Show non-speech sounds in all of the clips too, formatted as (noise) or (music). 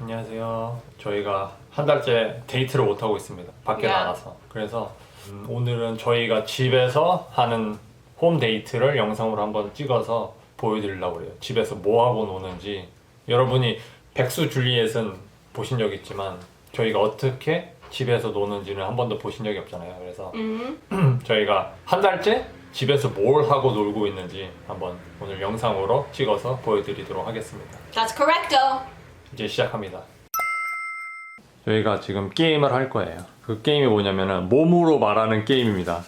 안녕하세요. 저희가 한 달째 데이트를 못 하고 있습니다. 밖에 야. 나가서. 그래서 음, 오늘은 저희가 집에서 하는 홈 데이트를 영상으로 한번 찍어서 보여드리려고 그래요. 집에서 뭐 하고 노는지 여러분이 백수 줄리엣은 보신 적 있지만 저희가 어떻게 집에서 노는지는 한 번도 보신 적이 없잖아요. 그래서 음. (clears throat) 저희가 한 달째 집에서 뭘 하고 놀고 있는지 한번 오늘 영상으로 찍어서 보여드리도록 하겠습니다. That's correcto. 이제 시작합니다. 저희가 지금 게임을 할 거예요. 그 게임이 뭐냐면은 몸으로 말하는 게임입니다.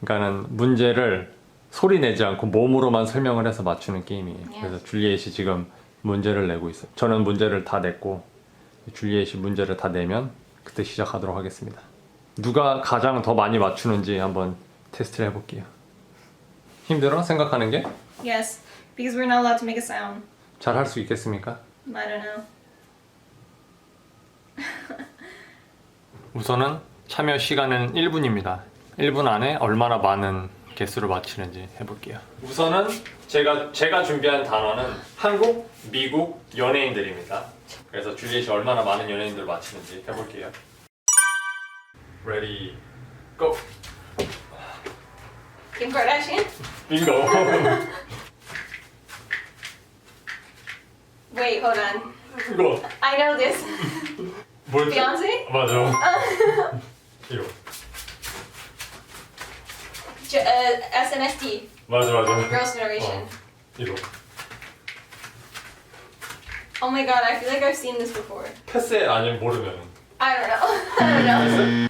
그러니까는 문제를 소리 내지 않고 몸으로만 설명을 해서 맞추는 게임이에요. 그래서 줄리엣이 지금 문제를 내고 있어요. 저는 문제를 다 냈고 줄리엣이 문제를 다 내면 그때 시작하도록 하겠습니다. 누가 가장 더 많이 맞추는지 한번 테스트를 해볼게요. 힘들어? 생각하는 게? Yes, because we're not allowed to make a sound. 잘 할 수 있겠습니까? I don't know. (laughs) 우선은 참여 시간은 1분입니다. 1분 안에 얼마나 많은 개수를 맞히는지 해볼게요. 우선은 제가 제가 준비한 단어는 한국, 미국 연예인들입니다. 그래서 줄리엣이 얼마나 많은 연예인들을 맞히는지 해볼게요. Ready, go. Kim Kardashian? 빙고. Wait, hold on. 이거 I know this. (laughs) 뭘 Beyonce? 맞아. 이거. J- uh, SNSD. 맞아 맞아. Girls' Generation. Oh, 어. 이거. Oh my god, I feel like I've seen this before. 패스해 아니면 모르면 I don't know. (laughs) I don't know.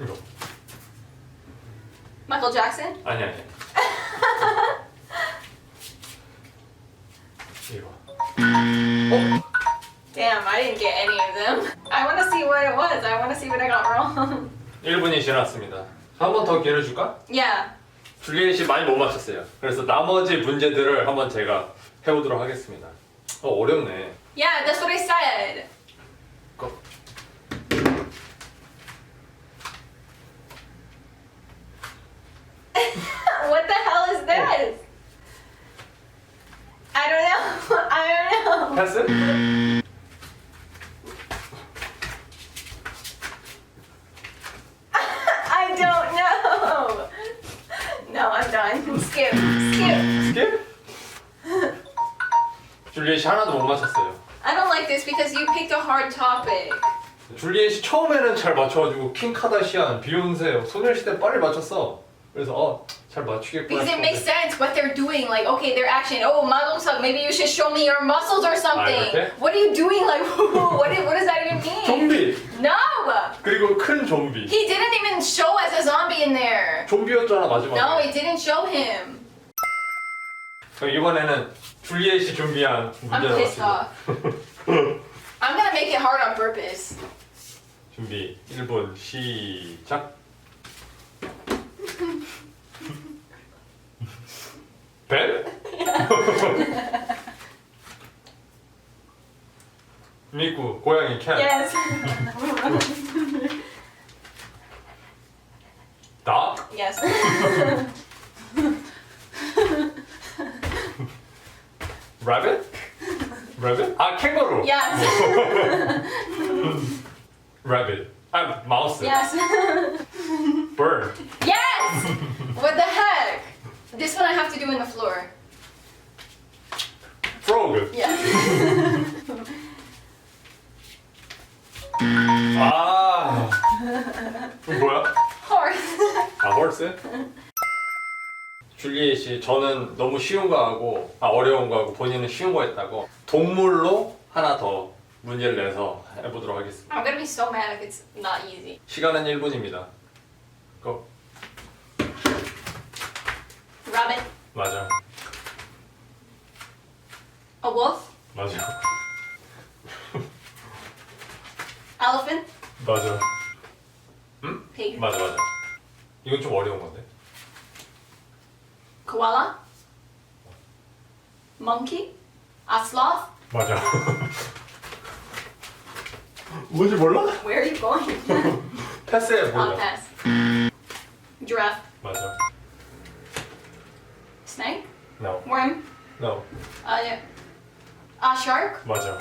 이거. (laughs) Michael Jackson? 아니 아니. (laughs) 이거. Oh. Damn, I didn't get any of them. I want to see what it was. I want to see what I got wrong. (laughs) 1분이 지났습니다. 한 기회를 줄까? yeah. 줄리엣이 많이 못 맞췄어요. 그래서 나머지 문제들을 한번 제가 해보도록 하겠습니다. 어, 어렵네. Yeah, that's what I said. Go. (laughs) what the hell is this? Oh. I don't know. (laughs) I don't know. 패스? 줄리엣이 하나도 못 맞췄어요. I don't like this because you picked a hard topic. 줄리엣이 처음에는 잘 맞춰가지고 킹 카다시안, 비욘세, 소녀시대 빨리 맞췄어. 그래서 어잘 맞추겠구나. Because it makes 싶었는데. sense what they're doing. Like, okay, their action. Oh, Madong maybe you should show me your muscles or something. okay. What are you doing? Like, (laughs) what, is, what does that even mean? 좀비 No! 그리고 큰 좀비. He didn't even show us a zombie in there. 좀비였잖아 마지막에. No, it didn't show him. 그럼 이번에는 줄리엣이 준비한 I'm 문제를 pissed 맞추고 off. I'm gonna make it hard on purpose. 준비 1분 시작 뱀? 미꾸 고양이 캣 Yes. 닭? yes. rabbit? rabbit? 아 캥거루 yes. (laughs) rabbit 아 마우스 yes. bird yes! What the heck? This one I have to do in the floor. frog Yes. 아 (laughs) 이거 뭐야? Horse. 아 horse? 줄리엣이 저는 너무 쉬운 거 하고 아 어려운 거 하고 본인은 쉬운 거 했다고 동물로 하나 더 문제를 내서 해보도록 하겠습니다. I'm gonna be so mad if it's not easy. 시간은 1분입니다. 고 Rabbit. 맞아 A wolf. 맞아 Elephant. 맞아 Pig. 맞아 맞아 이건 좀 어려운 건데 Koala. Monkey. A sloth. 맞아 뭔지 몰라? Where are you going? (laughs) 패스해 I'll 몰라 pass. Giraffe. 맞아 Snake. no Worm. no Uh, yeah. A shark. 맞아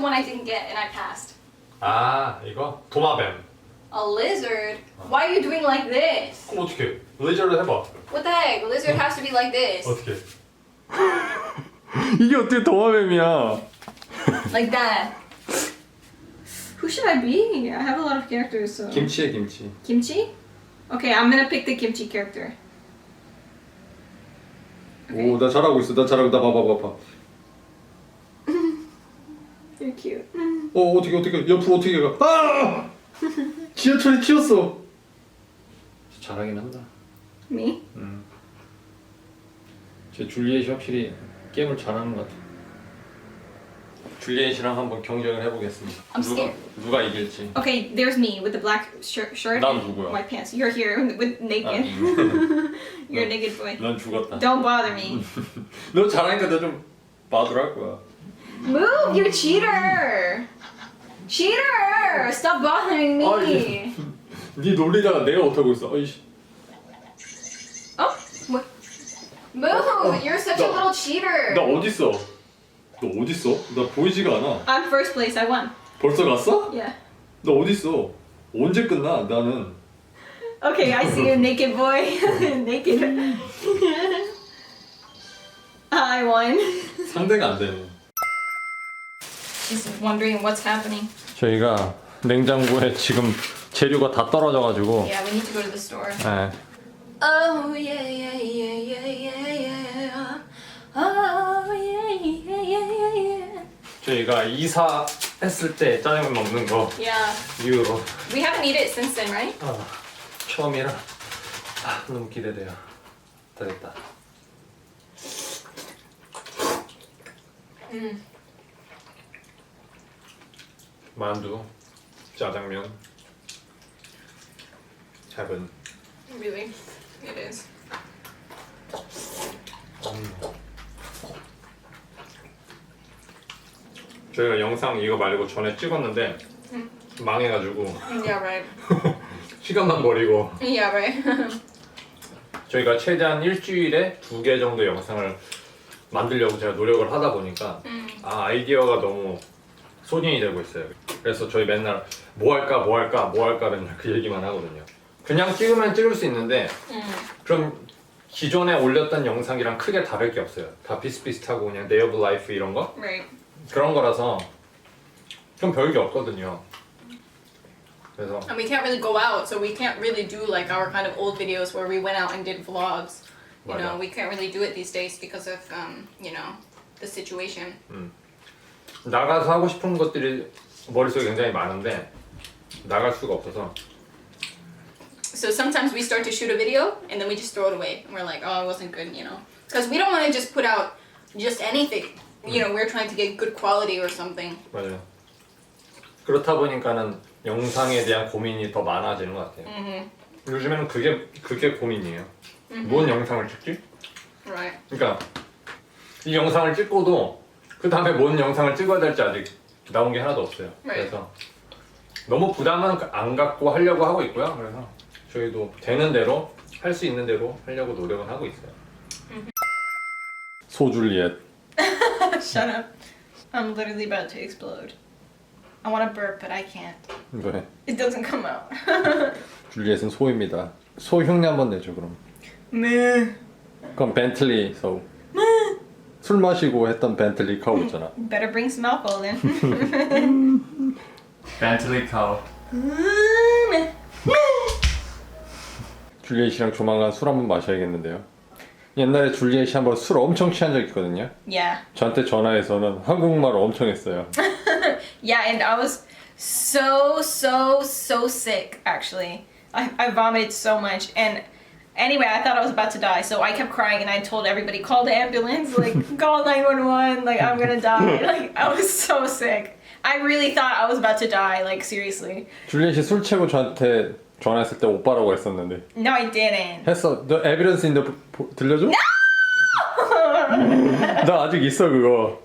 one I didn't get and I passed? 아 이거 도마뱀. A lizard? Why are you doing like this? 그럼 어떻게? 레이저를 해봐. What the heck? A lizard has to be like this. 어떻게? (laughs) 이게 어떻게 도마뱀이야? Like that. Who should I be? I have a lot of characters, so. 김치에 김치. Kimchi? Okay, I'm gonna pick the kimchi character. 오, 나 잘하고 있어. 나 잘하고 나 봐봐 봐봐. (laughs) You're cute. 어, 어떻게 어떻게 옆으로 어떻게 가? 아! (laughs) 지하철이 튀었어. 잘하긴 한다. Me? 제 줄리엣이 확실히 게임을 잘하는 것 같아. 줄리엣이랑 한번 경쟁을 해보겠습니다. I'm 누가 scared. 누가 이길지. Okay, there's me with the black shirt, shirt 난 and 누구야? white pants. You're here with 아, naked. 음. You're a naked boy. 넌 죽었다. Don't bother me. 너 잘하니까 너좀 봐두랄 거야. Move, you cheater! Cheater! Stop bothering me. 아, 예. 네 놀리다가 내가 못하고 있어. 어이씨. Oh, what? Move! You're such a little cheater. 나 어디 있어? 너 어디 있어? 나 보이지가 않아. I'm first place. I won. 벌써 갔어? Yeah. 너 어디 있어? 언제 끝나? 나는 Okay, I see you, naked boy. naked. I won. 상대가 안 되네. She's wondering what's happening. 저희가 냉장고에 지금 재료가 다 떨어져가지고. Yeah, we need to go to the store. 네. Oh yeah yeah yeah yeah yeah yeah. Oh yeah yeah yeah yeah yeah. 저희가 이사했을 때 짜장면 먹는 거 Yeah, 이후로 we haven't eaten it since then, right? 아, 처음이라 아, 너무 기대돼요. 다 됐다. Mm. 만두, 짜장면, 잡은. Really, it is. 저희가 영상 이거 말고 전에 찍었는데 망해가지고 Yeah, right. (laughs) 시간만 버리고 Yeah, right. 저희가 최대한 일주일에 두 개 정도 영상을 만들려고 제가 노력을 하다 보니까 아 아이디어가 너무 소진이 되고 있어요. 그래서 저희 맨날 뭐 할까 뭐 할까 뭐 할까 맨날 그 얘기만 하거든요. 그냥 찍으면 찍을 수 있는데 그럼 기존에 올렸던 영상이랑 크게 다를 게 없어요. 다 비슷비슷하고 그냥 네이브 라이프 이런 거 right. 그런 거라서 좀 별게 없거든요. 그래서 And we can't really go out, so we can't really do like our kind of old videos where we went out and did vlogs. You 맞아. know, we can't really do it these days because of um, you know, the situation. 나가서 하고 싶은 것들이 머릿속에 굉장히 많은데 나갈 수가 없어서 So sometimes we start to shoot a video and then we just throw it away. And we're like, oh, it wasn't good, you know. Because we don't want to just put out just anything. You know, we're trying to get good quality or something. 맞아요. 그렇다 보니까는 영상에 대한 고민이 더 많아지는 것 같아요. Mm-hmm. 요즘에는 그게 그게 고민이에요. 뭔 영상을 찍지? Right. 그러니까 이 영상을 찍고도 그 다음에 뭔 영상을 찍어야 될지 아직 나온 게 하나도 없어요. Right. 그래서 너무 부담은 안 갖고 하려고 하고 있고요. 그래서 저희도 되는 대로 할 수 있는 대로 하려고 노력은 하고 있어요. 소줄리엣 (laughs) Shut up. I'm literally about to explode. I want to burp, but I can't. 왜? It doesn't come out. (laughs) 줄리엣은 소입니다. 소 흉내 한번 내죠 그럼. Meh. 그럼 벤틀리 소. 술 마시고 했던 벤틀리 카우 있잖아. Better bring some alcohol then. 벤틀리 카우. 줄리엣이랑 조만간 술 한번 마셔야겠는데요. 옛날에 줄리엣이 한 번 술 엄청 취한 적 있거든요. yeah. 저한테 전화해서는 한국말을 엄청 했어요. Yeah, and I was so, so, so sick actually. I, I vomited so much. And anyway, I thought I was about to die. So I kept crying and I told everybody, call the ambulance, like, (laughs) call 911, like, I'm gonna die. (laughs) Like, I was so sick. I really thought I was about to die, like, seriously. 줄리엣이 술 취하고 저한테 전화했을 때 오빠라고 했었는데 No, I didn't. 했어. 너 에비던스 인데 들려줘? (laughs) 나 아직 있어 그거.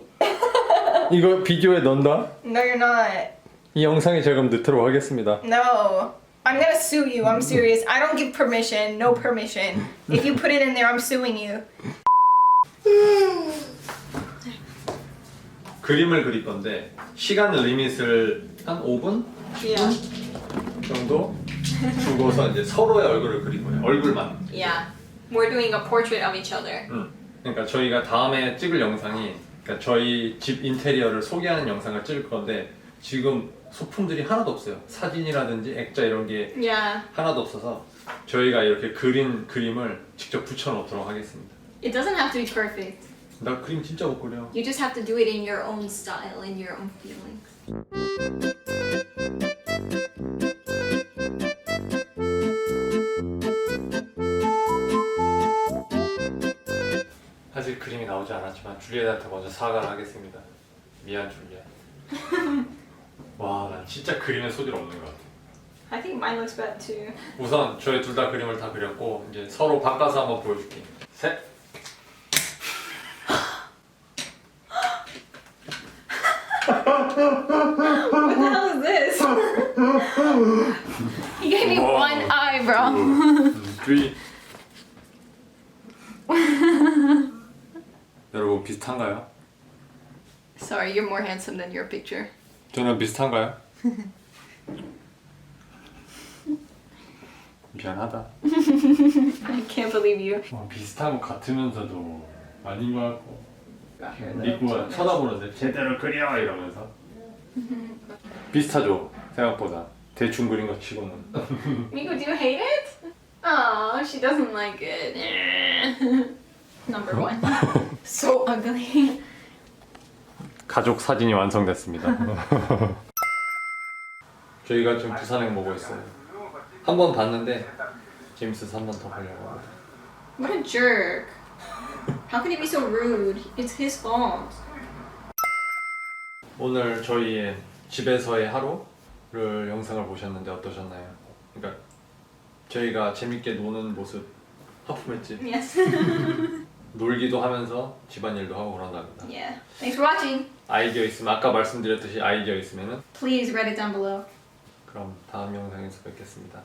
이거 비디오에 넣는다? No, you're not. 이 영상에 제가 그럼 넣도록 하겠습니다. No. I'm gonna sue you. I'm serious. I don't give permission. No permission. If you put it in there, I'm suing you. 그림을 그릴 건데 시간 리밋을 한 5분 Yeah. 정도 두고서 이제 서로의 얼굴을 그릴 거예요. 얼굴만. Yeah. We're doing a portrait of each other. 음. 그러니까 저희가 다음에 찍을 영상이 그러니까 저희 집 인테리어를 소개하는 영상을 찍을 건데 지금 소품들이 하나도 없어요. 사진이라든지 액자 이런 게 Yeah. 하나도 없어서 저희가 이렇게 그린 그림을 직접 붙여놓도록 하겠습니다. It doesn't have to be perfect. 나 그림 진짜 못 그려. You just have to do it in your own style, in your own feelings. 아직 그림이 나오지 않았지만 줄리엣한테 먼저 사과를 하겠습니다. 미안 줄리엣. (laughs) 와, 난 진짜 그림에 소질 없는 것 같아. I think mine looks bad too. 우선 저희 둘 다 그림을 다 그렸고 이제 서로 바꿔서 한번 보여줄게. 셋. What the hell is this? you gave me Whoa. one eyebrow. three. 여러분 비슷한가요? Sorry, you're more handsome than your picture. 저는 비슷한가요? 미안하다. I can't believe you. 어, 비슷한 것 같으면서도 아닌 것 같고. 니꾸가 쳐다보는데 제대로 그려 이러면서. 비슷하죠 생각보다 대충 그린 것 치고는. Miko, do you hate it? Oh, she doesn't like it. Number one. so ugly. 가족 사진이 완성됐습니다. (laughs) 저희가 지금 부산행 보고 있어요. 한 번 봤는데 제임스 한번 더 보려고 합니다. What a jerk. How can he be so rude? It's his fault. 오늘 저희의 집에서의 하루를 영상을 보셨는데 어떠셨나요? 그러니까 저희가 재밌게 노는 모습 하품했지. Yes. (laughs) 놀기도 하면서 집안일도 하고 그런답니다. yeah. Thanks for watching. 아이디어 있으면 아까 말씀드렸듯이 아이디어 있으면은 Please write it down below. 그럼 다음 영상에서 뵙겠습니다.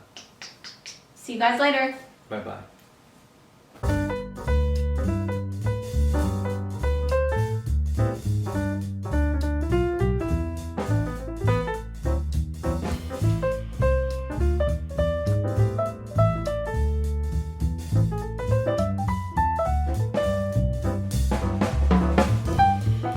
See you guys later. 바이바이.